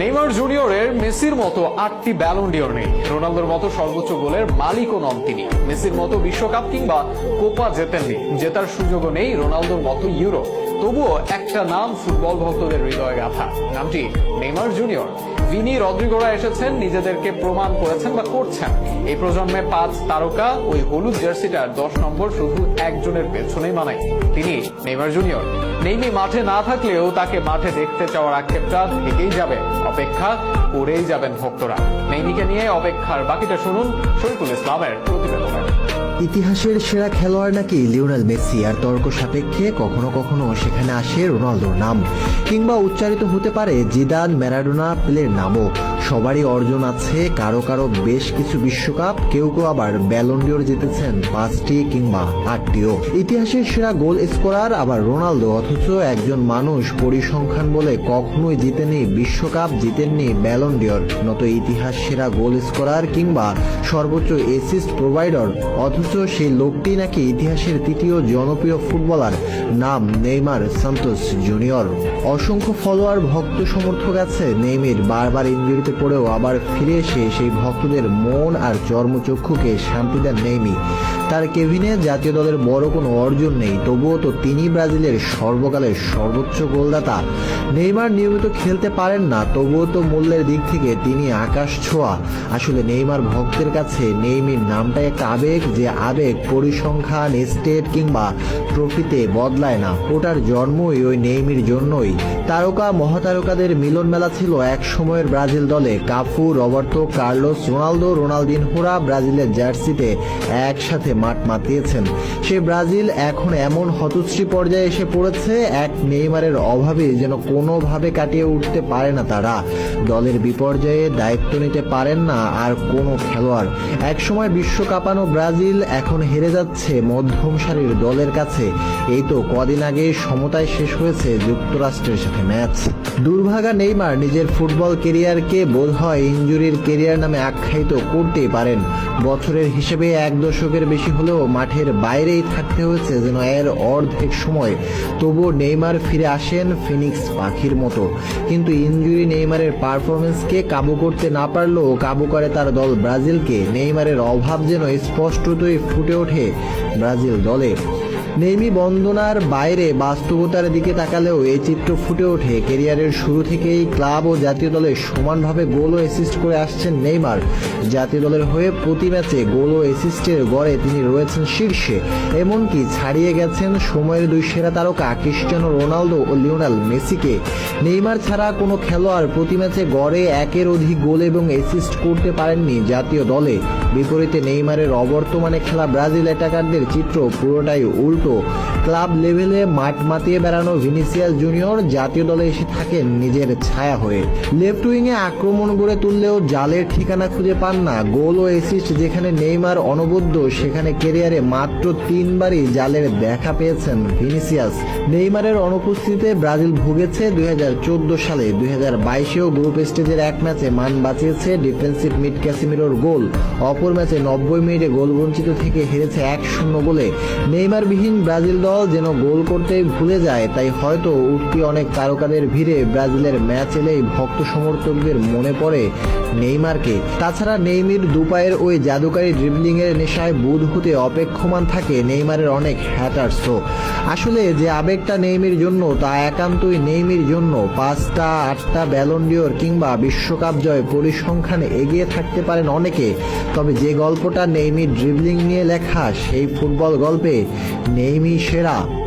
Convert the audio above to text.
Neymar জুনিয়রের মেসির মতো আটটি ব্যালন্ডিয়র নেই। রোনালদোর মতো সর্বোচ্চ গোলের মালিকও নন তিনি। মেসির মতো বিশ্বকাপ কিংবা কোপা জেতেননি। জেতার সুযোগও নেই রোনালদোর মতো ইউরো তবুও একটা নাম ফুটবল ভক্তদের হৃদয়ে গাথা। নামটি নেইমার জুনিয়র। ভিনি রদ্রিগোরা এসেছেন, নিজেদেরকে প্রমাণ করেছেন বা করছেন। এই প্রজন্মে পাঁচ তারকা ওই হলুদ জার্সিটার দশ নম্বর শুধু একজনের পেছনেই মানায়। তিনি নেইমার জুনিয়র। নেইমি মাঠে না থাকলেও তাকে মাঠে দেখতে চাওয়ার আক্ষেপটা থেকেই যাবে। অপেক্ষা করেই যাবেন ভক্তরা। নেইমিকে নিয়ে অপেক্ষার বাকিটা শুনুন শরীফুল ইসলামের প্রতিবেদনে। ইতিহাসের সেরা খেলোয়াড় নাকি লিওনেল মেসি? আর তর্ক সাপেক্ষে কখনো কখনো সেখানে আসে রোনালদোর নাম, কিংবা উচ্চারিত হতে পারে জিদান, ম্যারাডোনা, প্লের নামও। সবারই অর্জন আছে, কারও কারও বেশ কিছু বিশ্বকাপ, কেউ কেউ আবার ব্যালন্ডিওর জিতেছেন পাঁচটি কিংবা আটটিও। ইতিহাসের সেরা গোল স্কোরার আবার রোনালদো, অথচ একজন মানুষ পরিসংখ্যান বলে কখনোই জিতেনি বিশ্বকাপ, জিতেননি ব্যালন্ডিওর নত ইতিহাস সেরা গোল স্কোরার কিংবা সর্বোচ্চ এসিস্ট প্রোভাইডার অথচ সেই লোকটি নাকি ইতিহাসের তৃতীয় জনপ্রিয় ফুটবলার। নাম নেইমার সান্তোস জুনিয়র। অসংখ্য ফলোয়ার, ভক্ত সমর্থক আছে নেইমির। বারবার ইঞ্জুরিতে পড়েও আবার ফিরে এসে সেই ভক্তদের মন আর চর্মচক্ষুকে শান্তি দেন নেইমি। তার কেভিনে জাতীয় দলের বড় কোনো অর্জন নেই, তবুও তো তিনি ব্রাজিলের সর্বকালের সর্বোচ্চ গোলদাতা। নেইমার নিয়মিত খেলতে পারেন না, তবুও তো মূল্যের দিক থেকে তিনি আকাশ ছোঁয়া। আসলে নেইমার ভক্তের কাছে নেইমির নামটা একটা আবেগ যে আবেগ পরিসংখ্যান, স্টেট কিংবা ট্রফিতে বদলায় না। ওটার জন্মই ওই নেইমির জন্যই। তারকা মহাতারকাদের মিলন মেলা ছিল এক সময়ের ব্রাজিল দলে। কাফু রবার্তো, কার্লোস, রোনালদো, রোনালদিনহোরা ব্রাজিলের জার্সিতে একসাথে মাঠ মাতিয়েছেন। সে ব্রাজিল এখন এমন হতশ্রী পর্যায়ে এসে পড়েছে, এক নেইমারের অভাবে যেন কোনোভাবে কাটিয়ে উঠতে পারে না তারা। দলের বিপর্যয়ে দায়িত্ব নিতে পারেন না আর কোনো খেলোয়াড়। একসময় বিশ্ব কাঁপানো ব্রাজিল এখন হেরে যাচ্ছে মধ্যম সারির দলের কাছে। এই তো কদিন আগে সমতায় শেষ হয়েছে যুক্তরাষ্ট্রের সাথে ম্যাচ। দুর্ভাগা নেইমার নিজের ফুটবল কেরিয়ারকে বোধ হয় ইঞ্জুরির কেরিয়ার নামে আখ্যায়িত করতেই পারেন। বছরের হিসেবে এক দশকের বেশি হলেও মাঠের বাইরেই থাকতে হয়েছে যেন এর অর্ধেক সময়। তবুও নেইমার ফিরে আসেন ফিনিক্স পাখির মতো। কিন্তু ইঞ্জুরি নেইমারের পারফরমেন্সকে কাবু করতে না পারলেও কাবু করে তার দল ব্রাজিলকে। নেইমারের অভাব যেন স্পষ্টতই ফুটে ওঠে ব্রাজিল দলে। নেইমি বন্দনার বাইরে বাস্তবতার দিকে তাকালেও এই চিত্র ফুটে ওঠে। কেরিয়ারের শুরু থেকেই ক্লাব ও জাতীয় দলে সমানভাবে গোল ও অ্যাসিস্ট করে আসছেন নেইমার। জাতীয় দলের হয়ে প্রতি ম্যাচে গোল ও অ্যাসিস্টের গড়ে তিনি রয়েছেন শীর্ষে। এমনকি ছাড়িয়ে গেছেন সময়ের দুই সেরা তারকা ক্রিস্টিয়ানো রোনালদো ও লিওনাল মেসিকে। নেইমার ছাড়া কোনো খেলোয়াড় প্রতি ম্যাচে গড়ে একের অধিক গোল এবং অ্যাসিস্ট করতে পারেননি জাতীয় দলে। বিপরীতে নেইমারের অবর্তমানে খেলা ব্রাজিল অ্যাটাকারদের চিত্র পুরোটাই উল্টো। ক্লাব লেভেলে মাঠ মাতিয়ে বেড়ানো ভিনিসিয়াস জুনিয়র জাতীয় দলে এসে থাকেন নিজের ছায়া হয়ে। লেফট উইংয়ে আক্রমণ গড়ে তুললেও জালের ঠিকানা খুঁজে পান না। গোল ও অ্যাসিস্ট যেখানে নেইমার অনবদ্য, সেখানে কেরিয়ারে মাত্র তিনবারই জালের দেখা পেয়েছেন ভিনিসিয়াস। নেইমারের অনুপস্থিতিতে ব্রাজিল ভুগেছে দুই হাজার চোদ্দ সালে। দুই হাজার বাইশেও গ্রুপ স্টেজের এক ম্যাচে মান বাঁচিয়েছে ডিফেন্সিভ মিড ক্যাসিমিরোর গোল। অপর ম্যাচে নব্বই মিনিটে গোল বঞ্চিত থেকে হেরেছে এক শূন্য গোলে। নেইমারবিহীন ব্রাজিল দল যেন গোল করতেই ভুলে যায়, তাই হয়তো উঠতি অনেক তারকাদের ভিড়ে ব্রাজিলের ম্যাচ এলেই ভক্ত সমর্থকদের মনে পড়ে নেইমারকে। তাছাড়া নেইমির দুপায়ের ওই জাদুকারী ড্রিবলিং এর নেশায় বুধ হতে অপেক্ষমান থাকে নেইমারের অনেক হ্যাটার্সও আসলে যে আবেগটা নেইমির জন্য, তা একান্তই নেইমির জন্য। পাঁচটা, আটটা ব্যালন্ডিওর কিংবা বিশ্বকাপ জয় পরিসংখ্যানে এগিয়ে থাকতে পারেন অনেকে। তবে যে গল্পটা নেইমির ড্রিবলিং নিয়ে লেখা, সেই ফুটবল গল্পে নেইমি সেরা।